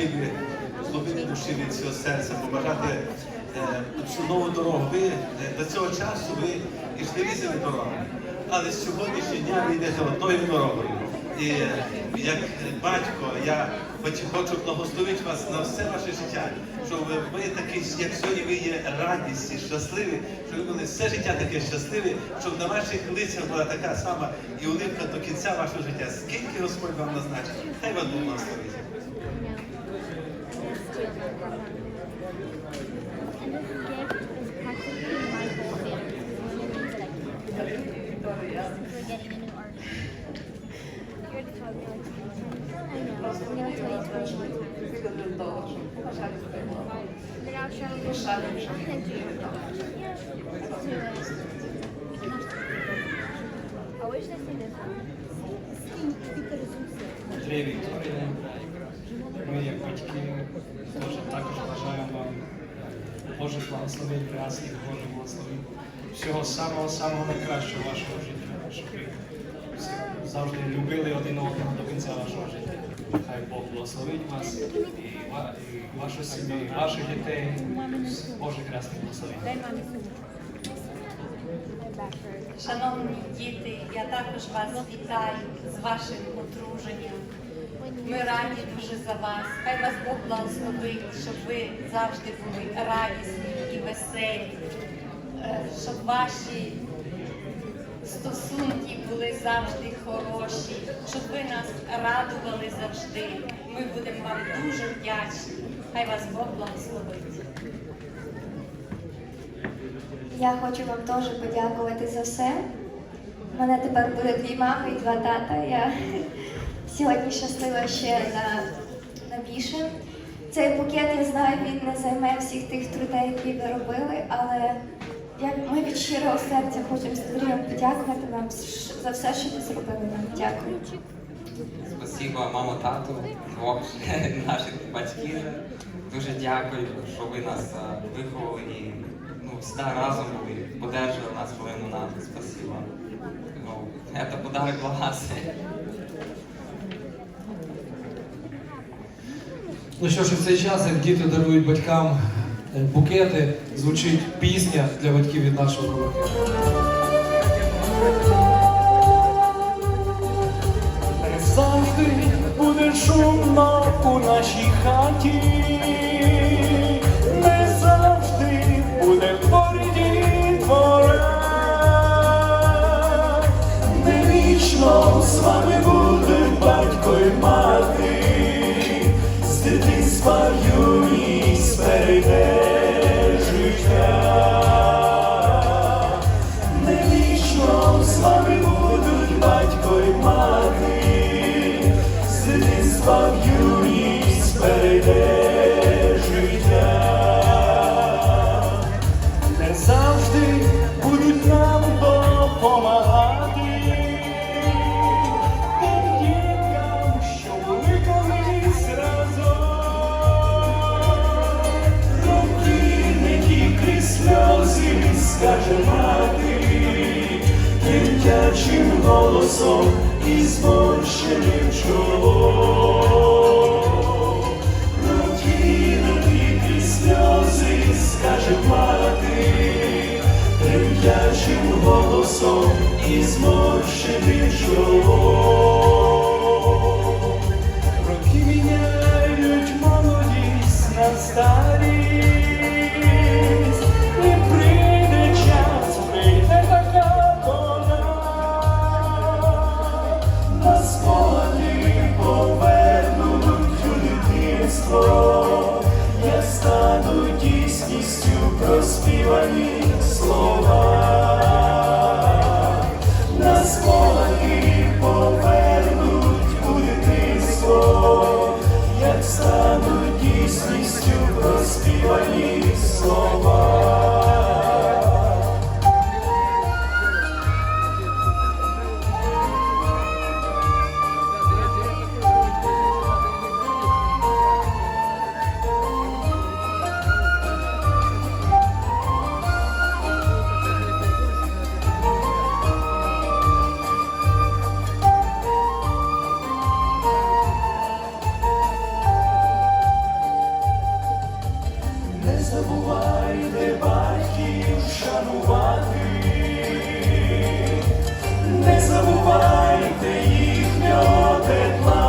хотів би душі від цього серця, побажати е, цю нову дорогу. Ви е, до цього часу ви йшли різними дорогами, але сьогоднішнього дня ви йдете одною дорогою. І е, як батько, я хочу благословити вас на все ваше життя, щоб ви такі, як сьогодні ви є радісні, щасливі, щоб ви були все життя таке щасливі, щоб на ваших лицях була така сама і улипка до кінця вашого життя. Скільки Господь вам назначить, хай вас благословить. Андрій Вікторія. Ми, батьки, також бажаємо вам Божих благословень, красних Божих благословень. Всього самого самого найкращого вашого життя, щоб ви завжди любили один одного до кінця вашого життя. Хай Бог благословить вас і, вашу сім'ю, і ваших дітей. Сумочку. My backwards. Шановні діти, я також вас вітаю з вашим одруженням. Ми раді дуже за вас. Хай вас Бог благословить, щоб ви завжди були радісні і веселі, е, щоб ваші стосунки були завжди хороші, щоб ви нас радували завжди. Ми будемо вам дуже вдячні. Хай вас Бог благословить. Я хочу вам теж подякувати за все. У мене тепер буде дві мами і два тата. Я сьогодні щаслива ще на, на більше. Цей букет, я знаю, він не займе всіх тих трудей, які ви робили, але як ми від щирого серця хочемо Андрієм подякувати вам за все, що ви зробили нам. Дякую. Спасибо, мамо, тату, двох наших батьків. Дуже дякую, що ви нас виховали і ну, завжди разом були, подержали нас хвилину нам. Спасибо. Ну, це подарок для. Ну що ж, в цей час, як діти дарують батькам е, букети, звучить пісня для батьків від нашого колективу. Завжди буде шумно у нашій хаті, не завжди буде тверді двора. Не вічно з вами буде батько й мати, голосом і зморщеним чолом. Не тільки сльози скаже мати, тремтячим голосом і зморщеним чолом. Роки міняють молодість на старість, як стану дійсністю проспівані слова. бувайте батьків шанувати, не забувайте їхнього тепла.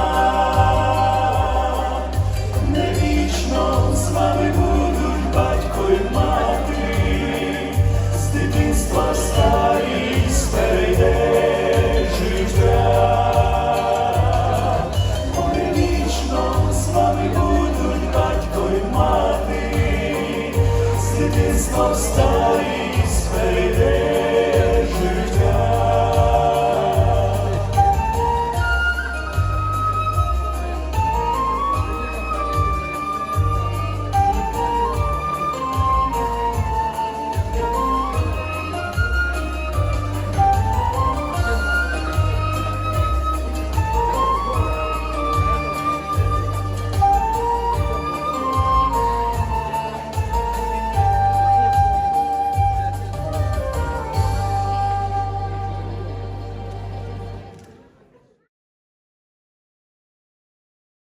Christus da.